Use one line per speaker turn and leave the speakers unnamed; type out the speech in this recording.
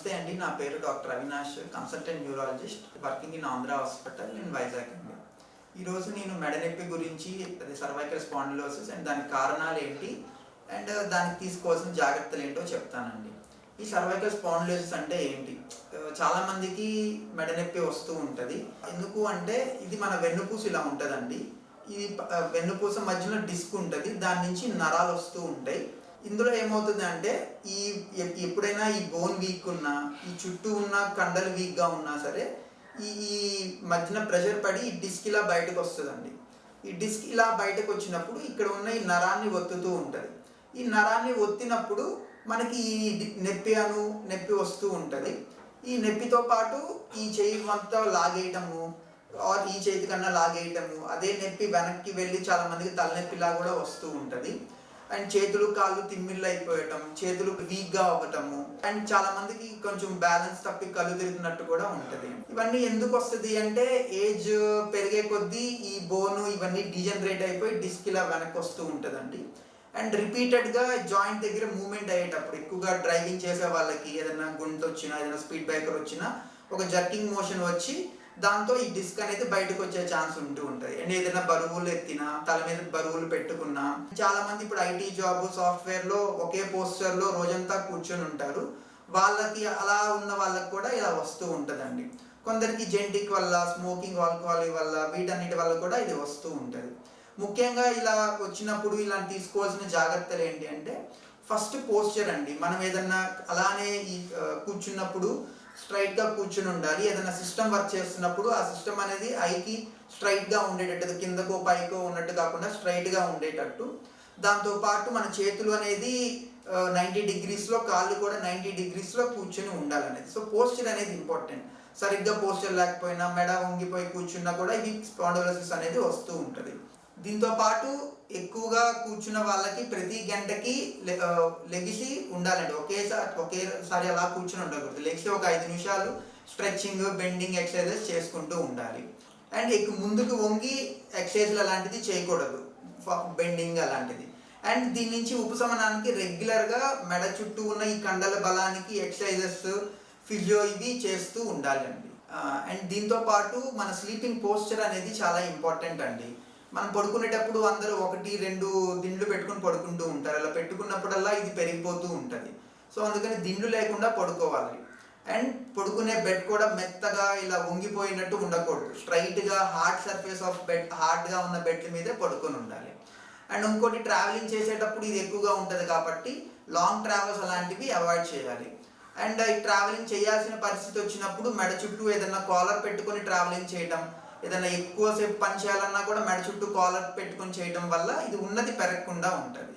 నమస్తే అండి. నా పేరు doctor Avinash consultant neurologist working in Andhra hospital in Vizag అండి ఈరోజు నేను మెడనొప్పి గురించి అది సర్వైకల్ స్పాండిలోసిస్ అండ్ దానికి కారణాలు ఏంటి అండ్ దానికి తీసుకోవాల్సిన జాగ్రత్తలు ఏంటో చెప్తానండి. ఈ సర్వైకల్ స్పాండిలోసిస్ అంటే ఏంటి? చాలామందికి మెడనొప్పి వస్తూ ఉంటుంది. ఎందుకు అంటే ఇది మన వెన్నుపూస ఇలా ఉంటుందండి. ఇది వెన్నుపూస మధ్యలో డిస్క్ ఉంటుంది. దాని నుంచి నరాలు వస్తూ ఉంటాయి. ఇందులో ఏమవుతుంది అంటే ఈ ఎప్పుడైనా ఈ బోన్ వీక్ ఉన్నా ఈ చుట్టూ ఉన్న కండలు వీక్గా ఉన్నా సరే ఈ ఈ మధ్యన ప్రెషర్ పడి ఈ డిస్క్ ఇలా బయటకు వస్తుందండి ఈ డిస్క్ ఇలా బయటకు వచ్చినప్పుడు ఇక్కడ ఉన్న ఈ నరాన్ని ఒత్తుతూ ఉంటుంది. ఈ నరాన్ని ఒత్తినప్పుడు మనకి ఈ నొప్పి అను నొప్పి వస్తూ ఉంటుంది. ఈ నొప్పితో పాటు ఈ చేయి అంతా లాగేయటము ఆర్ ఈ చేతి కన్నా లాగేయటము అదే నొప్పి వెనక్కి వెళ్ళి చాలామందికి తలనొప్పిలా కూడా వస్తూ ఉంటుంది. అండ్ చేతులు కాళ్ళు తిమ్మిళ్ళు అయిపోయటం చేతులు వీక్గా అవ్వటము. అండ్ చాలా మందికి కొంచెం బ్యాలెన్స్ తప్పి కళ్ళు తిరుగుతున్నట్టు కూడా ఉంటది. ఇవన్నీ ఎందుకు వస్తుంది అంటే ఏజ్ పెరిగే కొద్దీ ఈ బోను ఇవన్నీ డిజనరేట్ అయిపోయి డిస్క్ ఇలా వెనక్కి వస్తూ ఉంటదండి. అండ్ రిపీటెడ్గా జాయింట్ దగ్గర మూమెంట్ అయ్యేటప్పుడు ఎక్కువగా డ్రైవింగ్ చేసే వాళ్ళకి ఏదైనా గుంట వచ్చినా ఏదైనా స్పీడ్ బ్రేకర్ వచ్చినా ఒక జర్కింగ్ మోషన్ వచ్చి దాంతో ఈ డిస్క్ అనేది బయటకు వచ్చే ఛాన్స్ ఉంటూ ఉంటుంది. అండ్ ఏదైనా బరువులు ఎత్తినా తల మీద బరువులు పెట్టుకున్నా చాలా మంది ఇప్పుడు ఐటీ జాబ్ సాఫ్ట్వేర్లో ఒకే పోస్టర్లో రోజంతా కూర్చొని ఉంటారు. వాళ్ళకి అలా ఉన్న వాళ్ళకి కూడా ఇలా వస్తూ ఉంటుందండి. కొందరికి జెంటిక్ వల్ల స్మోకింగ్ ఆల్కహాల్ వల్ల వీటన్నిటి వల్ల కూడా ఇది వస్తూ ఉంటుంది. ముఖ్యంగా ఇలా వచ్చినప్పుడు ఇలా తీసుకోవాల్సిన జాగ్రత్తలు ఏంటి అంటే ఫస్ట్ పోస్చర్ అండి. మనం ఏదన్నా అలానే ఈ కూర్చున్నప్పుడు స్ట్రైట్గా కూర్చుని ఉండాలి. ఏదైనా సిస్టమ్ వర్క్ చేస్తున్నప్పుడు ఆ సిస్టమ్ అనేది ఐకి స్ట్రైట్గా ఉండేటట్టు కిందకో పైకో ఉన్నట్టు కాకుండా స్ట్రైట్గా ఉండేటట్టు. దాంతో పాటు మన చేతులు అనేది నైంటీ డిగ్రీస్లో కాళ్ళు కూడా నైంటీ డిగ్రీస్లో కూర్చొని కూర్చుని ఉండాలనేది. సో పోస్చర్ అనేది ఇంపార్టెంట్ సరిగ్గా పోస్చర్ లేకపోయినా మెడ వంగిపోయి కూర్చున్నా కూడా హిప్ స్పాండోలసిస్ అనేది వస్తూ ఉంటుంది. దీంతో పాటు ఎక్కువగా కూర్చున్న వాళ్ళకి ప్రతి గంటకి లె- లెగిసి ఉండాలండి. ఒకేసారి ఒకేసారి అలా కూర్చుని ఉండకూడదు. లెగిసి ఒక ఐదు నిమిషాలు స్ట్రెచ్చింగ్ బెండింగ్ ఎక్సర్సైజెస్ చేసుకుంటూ ఉండాలి. అండ్ ఎక్కువ ముందుకు వంగి ఎక్సర్సైజ్లు అలాంటిది చేయకూడదు. బెండింగ్ అలాంటిది. అండ్ దీని నుంచి ఉపశమనానికి రెగ్యులర్గా మెడ చుట్టూ ఉన్న ఈ కండల బలానికి ఎక్సర్సైజెస్ ఫిజియో ఇవి చేస్తూ ఉండాలండి. అండ్ దీంతో పాటు మన స్లీపింగ్ పోస్చర్ అనేది చాలా ఇంపార్టెంట్ అండి. మనం పడుకునేటప్పుడు అందరూ ఒకటి రెండు దిండ్లు పెట్టుకుని పడుకుంటూ ఉంటారు. అలా పెట్టుకున్నప్పుడల్లా ఇది పెరిగిపోతూ ఉంటుంది. సో అందుకని దిండ్లు లేకుండా పడుకోవాలి. అండ్ పడుకునే బెడ్ కూడా మెత్తగా ఇలా వంగిపోయినట్టు ఉండకూడదు. స్ట్రైట్గా హార్డ్ సర్ఫేస్ ఆఫ్ బెడ్ హార్డ్గా ఉన్న బెడ్ మీదే పడుకొని ఉండాలి. అండ్ ఇంకోటి ట్రావెలింగ్ చేసేటప్పుడు ఇది ఎక్కువగా ఉంటుంది కాబట్టి లాంగ్ ట్రావెల్స్ అలాంటివి అవాయిడ్ చేయాలి. అండ్ ఈ ట్రావెలింగ్ చేయాల్సిన పరిస్థితి వచ్చినప్పుడు మెడ చుట్టూ ఏదైనా కాలర్ పెట్టుకొని ట్రావెలింగ్ చేయడం ఏదైనా ఎక్కువసేపు పని చేయాలన్నా కూడా మెడ చుట్టూ కాలర్ పెట్టుకొని చేయడం వల్ల ఇది ఉన్నది పెరగకుండా ఉంటుంది.